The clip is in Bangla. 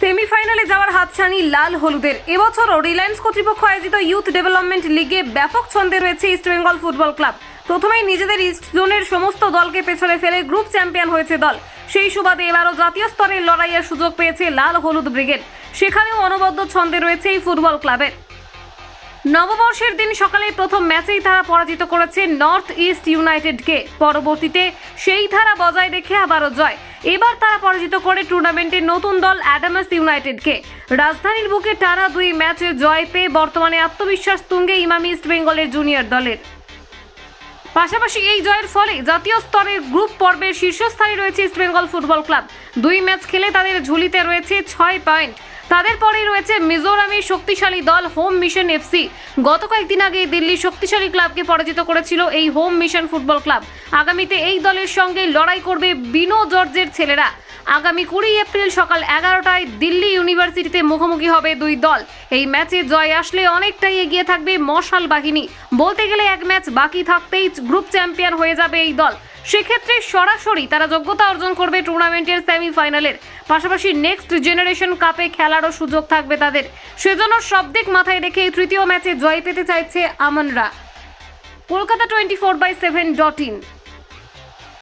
সেমিফাইনালে যাওয়ার হাতছানি লাল হলুদের। এবছরও রিলায়েন্স কর্তৃপক্ষ আয়োজিত ইউথ ডেভেলপমেন্ট লিগে ব্যাপক ছন্দে রয়েছে ইস্ট বেঙ্গল ফুটবল ক্লাব। প্রথমেই নিজেদের ইস্ট জোনের সমস্ত দলকে পেছনে ফেলে গ্রুপ চ্যাম্পিয়ন হয়েছে দল। সেই সুবাদে এবারও জাতীয় স্তরের লড়াইয়ের সুযোগ পেয়েছে লাল হলুদ ব্রিগেড। সেখানেও অনবদ্য ছন্দে রয়েছে এই ফুটবল ক্লাবের। নববর্ষের দিন সকালে প্রথম ম্যাচেই তারা পরাজিত করেছে নর্থ ইস্ট ইউনাইটেডকে। পরবর্তীতে সেই ধারা বজায় রেখে আবারও জয়। এবার তারা পরাজিত করে টুর্নামেন্টের নতুন দল অ্যাডামাস ইউনাইটেডকে। রাজধানীর বুকে টানা দুই ম্যাচে জয় পেয়ে বর্তমানে আত্মবিশ্বাস তুঙ্গে ইমামি ইস্ট বেঙ্গলের জুনিয়র দলের। পাশাপাশি এই জয়ের ফলে জাতীয় স্তরের গ্রুপ পর্বের শীর্ষস্থানে রয়েছে ইস্টবেঙ্গল ফুটবল ক্লাব। দুই ম্যাচ খেলে তাদের ঝুলিতে রয়েছে ছয় পয়েন্ট। তাদের পরেই রয়েছে মিজোরামের শক্তিশালী দল হোম মিশন এফসি। গত কয়েকদিন আগে দিল্লি শক্তিশালী ক্লাবকে পরাজিত করেছিল এই হোম মিশন ফুটবল ক্লাব। আগামীতে এই দলের সঙ্গে লড়াই করবে বিনো জর্জের ছেলেরা। আগামী কুড়ি এপ্রিল সকাল এগারোটায় দিল্লি ইউনিভার্সিটিতে মুখোমুখি হবে দুই দল। এই ম্যাচে জয় আসলে অনেকটাই এগিয়ে থাকবে মশাল বাহিনী। বলতে গেলে এক ম্যাচ বাকি থাকতেই গ্রুপ চ্যাম্পিয়ন হয়ে যাবে এই দল। সেক্ষেত্রে সরাসরি তারা যোগ্যতা অর্জন করবে টুর্নামেন্টের সেমিফাইনালের। পাশাপাশি নেক্সট জেনারেশন কাপে খেলারও সুযোগ থাকবে তাদের। সেজন্য সব দিক মাথায় রেখে এই তৃতীয় ম্যাচে জয় পেতে চাইছে আমনরা। Kolkata twenty four by seven dot in.